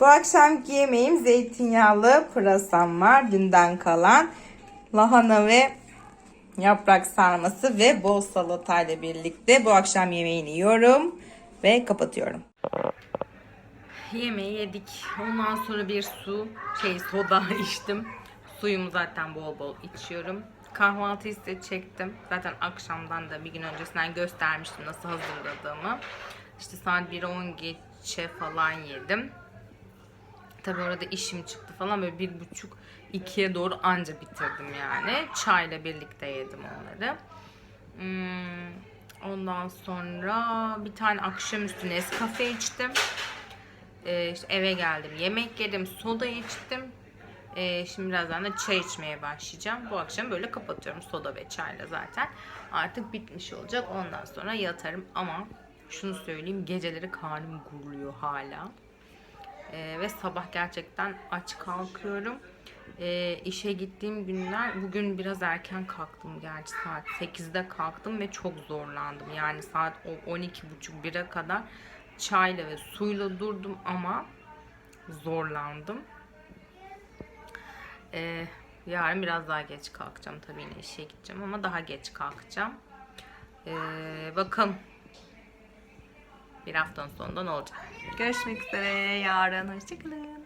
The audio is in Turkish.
Bu akşamki yemeğim zeytinyağlı pırasam var. Dünden kalan lahana ve yaprak sarması ve bol salatayla birlikte bu akşam yemeğini yiyorum ve kapatıyorum. Yemeği yedik. Ondan sonra bir su, şey soda içtim. Suyumu zaten bol bol içiyorum. Kahvaltıyı size çektim. Zaten akşamdan da bir gün öncesinden göstermiştim nasıl hazırladığımı. İşte saat 1'e 10 geçe falan yedim. Tabi orada işim çıktı falan böyle bir buçuk ikiye doğru anca bitirdim yani. Çayla birlikte yedim onları. Hmm, ondan sonra bir tane akşamüstü Nescafe içtim. Ee, eve geldim, yemek yedim, soda içtim. Ee, şimdi birazdan da çay içmeye başlayacağım. Bu akşam böyle kapatıyorum soda ve çayla zaten. Artık bitmiş olacak. Ondan sonra yatarım ama şunu söyleyeyim geceleri karnım guruluyor hala. Ee, ve sabah gerçekten aç kalkıyorum. Ee, işe gittiğim günler bugün biraz erken kalktım gerçi saat 8'de kalktım ve çok zorlandım. Yani saat o 12.30-1'e kadar çayla ve suyla durdum ama zorlandım. Ee, yarın biraz daha geç kalkacağım tabii yine işe gideceğim ama daha geç kalkacağım. Ee, bakalım bir haftanın sonunda olacak. Görüşmek üzere yarın. Hoşçakalın.